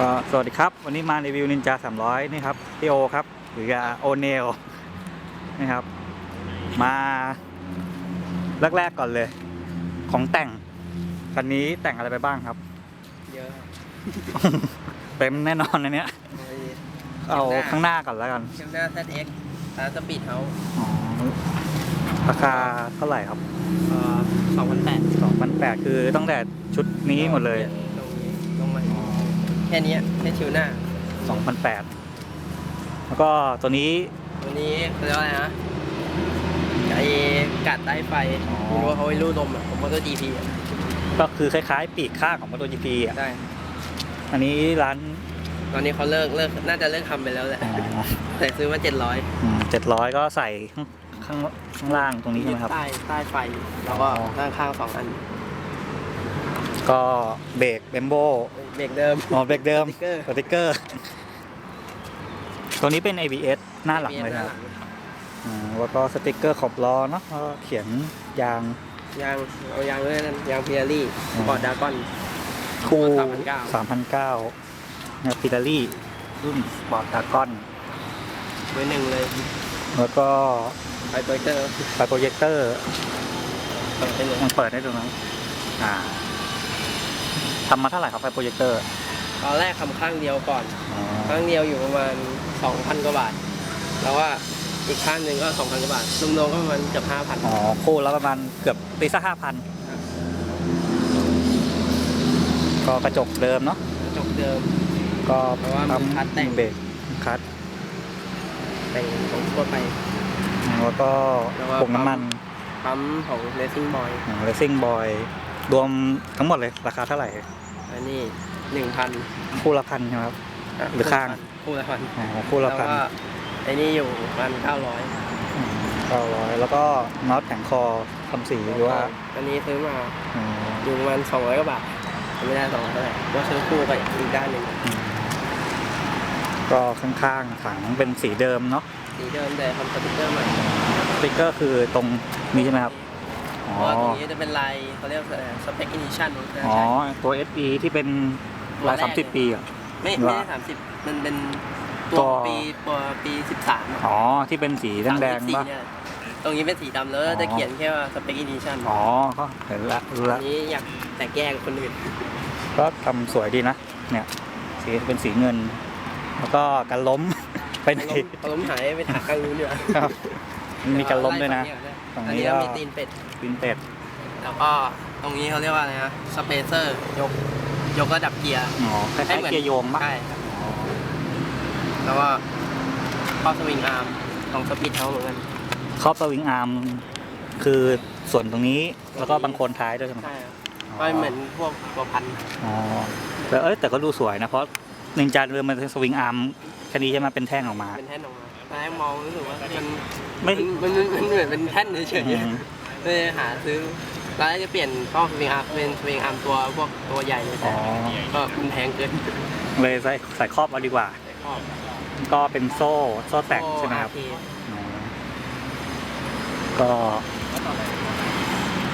ก็สวัสดีครับ วันนี้มารีวิวนินจา300 นี่ครับพี่โอครับ หรือโอเนลนี่ครับ มาแรกๆก่อนเลย ของแต่ง คันนี้แต่งอะไรไปบ้างครับ เยอะ เต็มแน่นอนนะเนี้ย เอาข้างหน้าก่อนแล้วกันเชลหน้า ZX ร้านสปีดเฮาส์อ๋อราคาเท่าไหร่ครับเอ่อสองพันแปด2,800คือตั้งแต่ชุดนี้หมดเลยตรงนี้ลงมา แค่เนี้ยแค่ชิวหน้า2,800แล้วก็ตัวนี้ตัวนี้เขาเรียกว่าอะไรนะไอ้กัดใต้ไฟอ๋อ ไม่รู้ว่าเขาไว้รูดลมอะผมมอเตอร์ GP อะก็คือคล้ายๆ ปีกข้างของ MotoGP อะ ได้ อันนี้ร้านตอนนี้เขาเลิกเลิกน่าจะเลิกทำไปแล้วแหละอ๋อแต่ซื้อมาเจ็ดร้อยเจ็ดร้อยก็ใส่ข้างข้างข้างล่างตรงนี้ใช่ไหมครับ ใต้ใต้ไฟ แล้วก็อ๋อด้านข้างสองอัน ก็เบรกเบมโบเบรกเดิม อ๋อเบรกเดิมสติ๊กเกอร์ สติ๊กเกอร์ ตัวนี้เป็น ABS หน้าหลังเลยนะครับอ่าแล้วก็สติ๊กเกอร์ขอบล้อเนาะแล้วก็เขียนยาง ยางเอายางเลยนั่นยางพิอารี่อ๋อปอร์ดดากอน คู่3,900สามพันเก้านะพิลารี่รุ่นสปอร์ตดากอน เบอร์หนึ่งเลยแล้วก็ไฟโปรเจคเตอร์ไฟโปรเจคเตอร์เปิดไปเลยมันเปิดได้ตรงนั้นอ่า ทำมาเท่าไหร่ครับไฟโปรเจคเตอร์ตอนแรกทำข้างเดียวก่อนอ๋อข้างเดียวอยู่ประมาณ 2,000 กว่าบาท แล้วว่าอีกข้างหนึ่งก็ 2,000 กว่าบาทรวมๆก็ประมาณเกือบ5,000 อ๋อคู่แล้วประมาณเกือบตีสักห้าพันครับก็กระจกเดิมเนาะจบเดิม ก็เพราะว่ามันคัดแต่ง เบรกคัดแต่งของทั่วไป แล้วก็แล้วก็ผงน้ำมันปั๊มของ Racing Boy เรซิ่งบอยรวมทั้งหมดเลยราคาเท่าไหร่ อันนี้1,000คู่ละพันใช่ไหมครับะหรือข้าง คู่ละพันอ๋อคู่แล้ละวพันก็ไอ้นี่อยู่ประมาณ900เก้าร้อยแล้วก็น็อตแผงคอทำสีหรือว่าอันนี้ซื้อมาอ๋ออยู่ประมาณ200กว่าบาทไม่ได้200เท่าไหร่ว่าซื้อคู่กับอีกด้านหนึ่งก็ข้างๆถังเป็นสีเดิมเนาะ สีเดิมแต่ทำสติ๊กเกอร์ใหม่สติ๊กเกอร์คือตรงนี้ใช่ไหมครับ เพอ๋อราะว่าตรงนี้จะเป็นลายเขาเรียกอะไรสเปคอินิชันอ๋อตัว SE ที่เป็นลายสามสิบปีเหรอะไม่ไม่ได้สามสิบมันเป็นตัตัว วปีตัวปีสิบสามอ๋อ ที่เป็นสีแดงๆป่ะตรงนี้เป็นสีดำแล้วอ๋อจะเขียนแค่ว่าสเปคอินิชันอ๋อ ก็เห็นละรู้อัละนนี้อยากแตกแยกคนอื่น ก็ทำสวยดีนะ เนี่ย สีเป็นสีเงิน แล้วก็กันล้ม ไปไหนเขาล้มหายไปถากกลางนู้นดีกว่าครับมีกันล้มด้วยนะ ฝั่งอันนี้นี้ก็ก็มีตีนเป็ดวินเต็ดแล้วก็ตรงนี้เขาเรียกว่าอะไรนะสเปเซอร์ยกยกระดับเกียร์อ๋อคล้ายๆเกียร์โยงป่ะใช่ครับแล้วก็ข้อสวิงอาร์มของสปีดเฮาเหมือนกัน ครอบสวิงอาร์มคือส่วนตรงนี้แล้วก็บางโคนท้ายด้วยใช่ไหม ใช่ครับก็เหมือนพวกตัวพันอ๋อแต่เอ้ยแต่ก็ดูสวยนะ เพราะนินจาเรือมันเป็นสวิงอาร์มแค่นี้ใช่ไหมเป็นแท่งออกมา เป็นแท่นออกมา ตอนแรกมองรู้สึกว่ามันไม่ มันมันมันเหมือนเป็นแท่นเฉยอืมๆเลยหาซื้อตอนแรกจะเปลี่ยนข้อสวิงอาร์มเป็นสวิงอาร์มตัวพวกตัวใหญ่เลยอ๋แต่อก็มันแพงเกินเลยใส่ใส่ครอบเอาดีกว่าแต่ครอบก็เป็นโซ่โซ่แต่งใช่ไหมครับ โออ๋อก็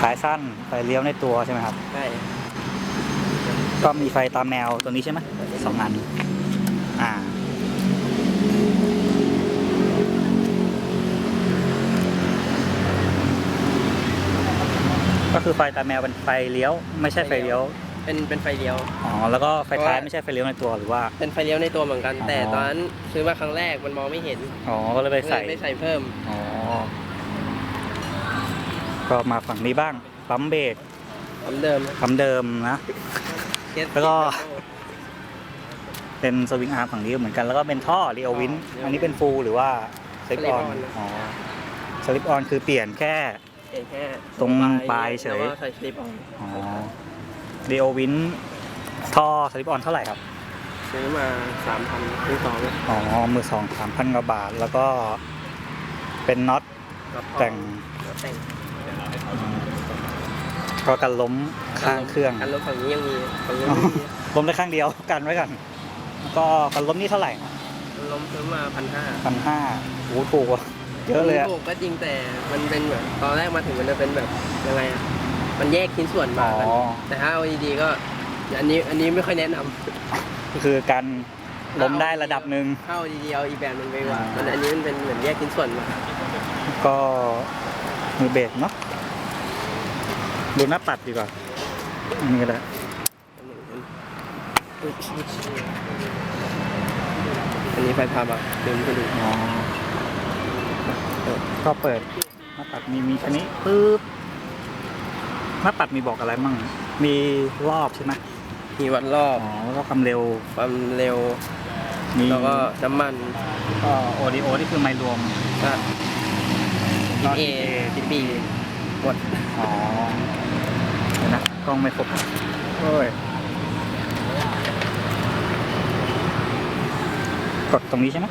ท้ายสั้นไฟเลี้ยวในตัวใช่ไหมครับ ใช่ก็มีไฟตามแนวตัวนี้ใช่ไหมสองอัน อ่า คือไฟตามแนวเป็นไฟเลี้ยว ไม่ใช่ไฟเลี้ยว เป็นเป็นไฟเลี้ยว อ๋อ แล้วก็ไฟท้ายไม่ใช่ไฟเลี้ยวในตัวหรือว่า เป็นไฟเลี้ยวในตัวเหมือนกันอ๋อแต่ตอนนั้นซื้อมาครั้งแรกมันมองไม่เห็น อ๋อ ก็เลยไปใส่เลยไม่ใส่เพิ่ม อ๋อ ก็มาฝั่งนี้บ้าง ปั๊มเบรกเหมือนเดิมปั๊มเดิมนะเคสแล้วก็เป็นสวิงอาร์มฝั่งนี้เหมือนกัน แล้วก็เป็นท่อเรียววิน อันนี้เป็นฟูลหรือว่าสลิปออน อ๋อสลิปออนคือเปลี่ยนแค่ เองแค่ตรงปลายเฉย แล้วก็ใส่สลิปออนอ๋อเรียววินท่อสลิปออนเท่าไหร่ครับ ซื้อมาสามพันซื้อสองอ๋อ มือสองสามพันกว่าบาท แล้วก็เป็นน็อตแล้วก็แต่งแล้วแต่งก็กันล้มข้างเครื่องอันรถฝั่งนี้ยังมีฝั่งนี้อ๋อไม่มีล้มได้ข้างเดียวกันไว้ก่อนแล้วก็กันล้มนี่เท่าไหร่มันล้มซื้อมาพันห้า พันห้าโอ้โหถูกว่ะ เยอะเลยอะ ถูกก็จริงแต่มันเป็นแบบตอนแรกมาถึงมันจะเป็นแบบยังไงอะมันแยกชิ้นส่วนอ๋มาอกันแต่ถ้าเอาดีๆก็ อันนี้อันนี้ไม่ค่อยแนะนำก็คือการล้มได้ระดับหนึ่งเข้าดีๆเอาอีกแบบหนึ่งไปว่ามันอันนี้มันเป็นเหมือนแยกชิ้นส่วนมาก็มือเบรกเนาะดูหน้าปัดดีกว่าอันนี้ก็ได้อันนี้ไฟพามาดึงไปดูอ๋อ ก็เปิดหน้าปัดมีมีคันนี้ปึ๊บหน้าปัดมีบอกอะไรมั่งมีรอบใช่ไหมมีวัดรอบอ๋อแล้วก็ความเร็วความเร็ว มีแล้วก็น้ำมันก็โอดีโอนี่คือไมล์รวมก็ก็เอทีปีหมดอ๋อเดี๋ยวนะกล้องไม่ครบโอ้ยกดตรงนี้ใช่ไหม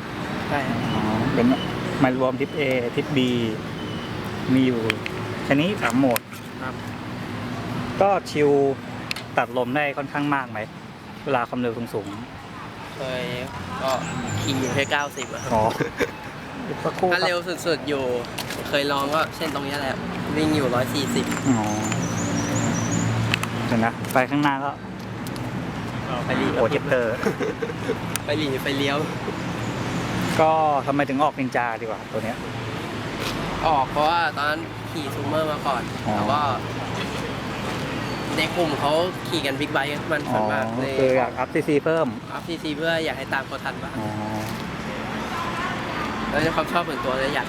ใช่ครับอ๋อเป็นไมล์รวมทิป A ทิป B มีอยู่ชนิดสามโหมดครับ ก็ชิลตัดลมได้ค่อนข้างมากไหม เวลาความเร็วสูงเคยก็ขี่อยู่แค่เก้าสิบอะๆอ๋อสักครู่คถ้ารับเร็วสุดๆอยู่ เคยลองก็เช่นตรงเนี้ยแหละ วิ่งอยู่ร้อยสี่สิบอ๋อเดี๋ยวนะไปข้างหน้าก็ไปรีโอเจปเตอร์ ไปรีไปเลี้ยว ก็ทำไมถึงออกนินจาดีกว่าตัวเนี้ย ออกเพราะว่าตอนนั้นขี่ซูเมอร์มาก่อนอ๋อ แล้วก็ในกลุ่มเขาขี่กันบิ๊กไบค์กันมันอ๋ส่อวนมากเลยคืออยากอัพซีซีเพิ่มอัพซีซีเพื่ออยากให้ตามเขาทันบ้างอ๋อแล้วในความชอบส่วนตัวเลยอยาก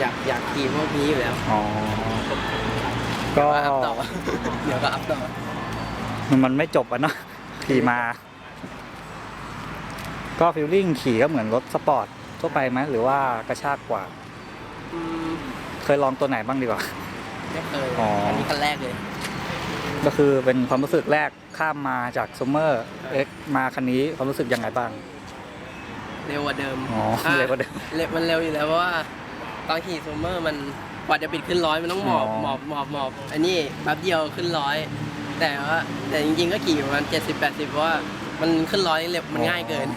อยากอยากขี่พวกนี้อยู่แล้วอ๋อก็ว่าอัพต่อ เดี๋ยวก็อัพต่อมันมันไม่จบอะเนอะขี่มา ก็ฟิลลิ่งขี่ก็เหมือนรถสปอร์ตทั่วไปไหมหรือว่ากระชากกว่า อืมเคยลองตัวไหนบ้างดีกว่า ไม่เคยอ๋ออั อันนี้คันแรกเลยก็คือเป็นความรู้สึกแรกข้ามมาจากซูเมอร์เอ็กมาคันนี้ความรู้สึกยังไงบ้าง เร็วกว่าเดิมอ๋อถ้าเร็วกว่าเดิมเร็วมันเร็วอยู่แล้วเพราะว่าตอนขี่ซูเมอร์มันกว่าจะปิดขึ้นร้อยมันต้องหมอบอ๋อ หมอบหมอบหมอบอันนี้แป๊บเดียวขึ้นร้อยแต่ว่าแต่จริงๆก็ขี่ประมาณเจ็ดสิบแปดสิบเพราะว่ามันขึ้นร้อยเร็วมันง่ายเกิน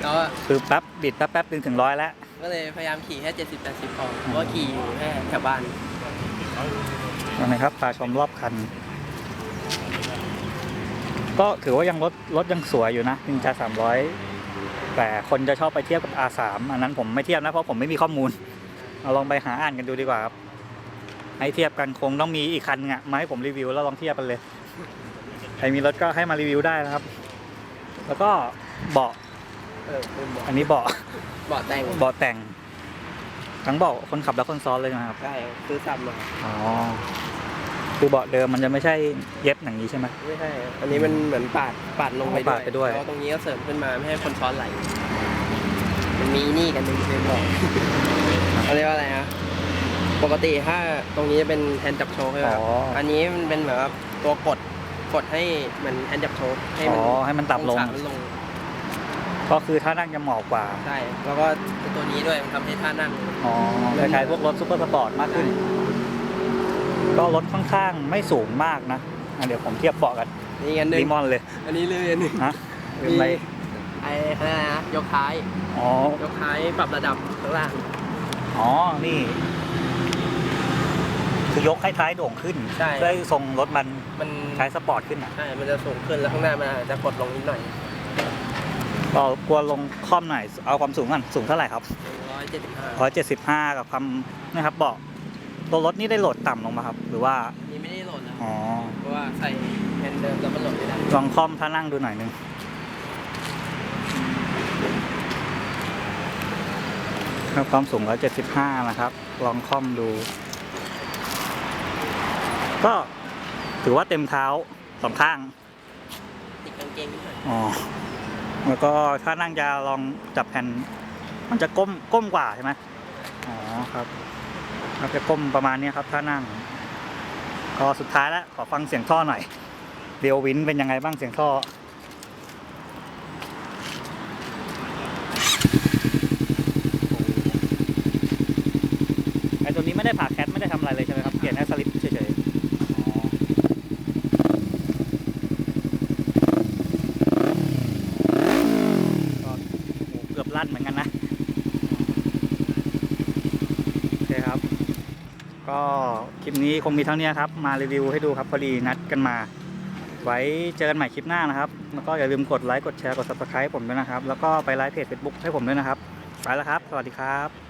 แล้วก็คือแป๊บบิดแป๊บแป๊บนึงถึงร้อยแล้ว ก็เลยพยายามขี่แค่เจ็ดสิบแปดสิบพอเพราะว่าขี่อยู่แค่แถวบ้านนะครับพาชมรอบคัน ก็ถือว่ายังรถรถยังสวยอยู่นะนินจาสามร้อยแต่คนจะชอบไปเทียบกับ R3 อันนั้นผมไม่เทียบนะเพราะผมไม่มีข้อมูลเอาลองไปหาอ่านกันดูดีกว่าครับให้เทียบกันคงต้องมีอีกคันนึงอะมาให้ผมรีวิวแล้วลองเทียบกันเลย ใครมีรถก็ให้มารีวิวได้นะครับ แล้วก็เบาะ เออเป็นเบาะอันนี้เบาะเบาะแต่งเบาะแต่ง ทั้งเบาะคนขับและคนซ้อนเลยนะครับ ใช่ซื้อซ้ำมาอ๋อ คือเบาะเดิมมันจะไม่ใช่เย็บอย่างนี้ใช่ไหม ไม่ใช่อันนี้มันเหมือนปาดปาดลงไปปาดไปด้วย แล้วตรงนี้ก็เสริมขึ้นมาไม่ให้คนซ้อนไหลมันมีนี่กันหนึ่งเป็นบอกเขาเรียกว่าอะไรนะปกติถ้าตรงนี้จะเป็นแฮนด์จับโชว์ใช่ไหมครับอ๋ออั อันนี้มันเป็นแบบว่าตัวกดกดให้เหมือนแฮนด์จับโชว์ให้อ๋มัอให้มันต่ำลง องศามันลง ก็คือถ้านั่งจะเหมาะกว่า ใช่ แล้วก็ตัวนี้ด้วยมันทำให้ท่านั่ง อ๋อคล้ายๆพวกรถซูเปอร์สปอร์ตมากขึ้น ก็รถค่อนข้างไม่สูงมากนะอะเดี๋ยวผมเทียบเบาะกันนี่อันหนึ่ดีงมอนเลยอันนี้เลยอันหนึ่งฮะลืมอะไรไอ้อะไรนะยกท้าย อ๋อ ยกท้ายปรับระดับข้างล่าง อ๋อ นี่ คือยกให้ท้ายโด่งขึ้นใช่ เพื่อให้ทรงรถมันมันใช้สปอร์ตขึ้นอะ ใช่ มันจะสูงขึ้นแล้วข้างหน้ามันอาจจะกดลงนิดหน่อย ก็กลัวลงคล่อมหน่อย เอาความสูงกันสูงเท่าไหร่ครับร้อยเจ็ดสิบห้าร้อยเจ็ดสิบห้ากับความนะครับเบาะตัวรถนี่ได้โหลดต่ำลงมาครับ หรือว่านี่ไม่ได้โหลดแล้วอ๋อเพราะว่าใส่แฮนด์เดิมแล้วมันโหลดไม่ได้ลองคล่อมถ้านั่งดูหน่อยหนึงครับความสูงร้อยเจ็ดสิบห้านะครับ ลองคล่อมดู ก็ถือว่าเต็มเท้าสองข้าง ติดกางเกงนิดหน่อยอ๋อ แล้วก็ถ้านั่งจะลองจับแผ่น มันจะก้มก้มกว่าใช่ไหมอ๋อครับมันจะก้มประมาณนี้ครับ ถ้านั่ง ก็สุดท้ายแล้วขอฟังเสียงท่อหน่อยเดียววินเป็นยังไงบ้างเสียงท่อไอตัวนี้ไม่ได้ผ่าแคทไม่ได้ทำอะไรเลยใช่ไหมครับเปลี่ยนแค่สลิปเฉยๆอ๋อก็โหเกือบ ลั่นเหมือนกันนะโอเคครับ ก็คลิปนี้คงมีเท่านี้ครับ มารีวิวให้ดูครับ พอดีนัดกันมา ไว้เจอกันใหม่คลิปหน้านะครับ แล้วก็อย่าลืมกดไลค์กดแชร์กด subscribe ผมด้วยนะครับ แล้วก็ไปไลค์เพจ Facebook ให้ผมด้วยนะครับ ไปแล้วครับ สวัสดีครับ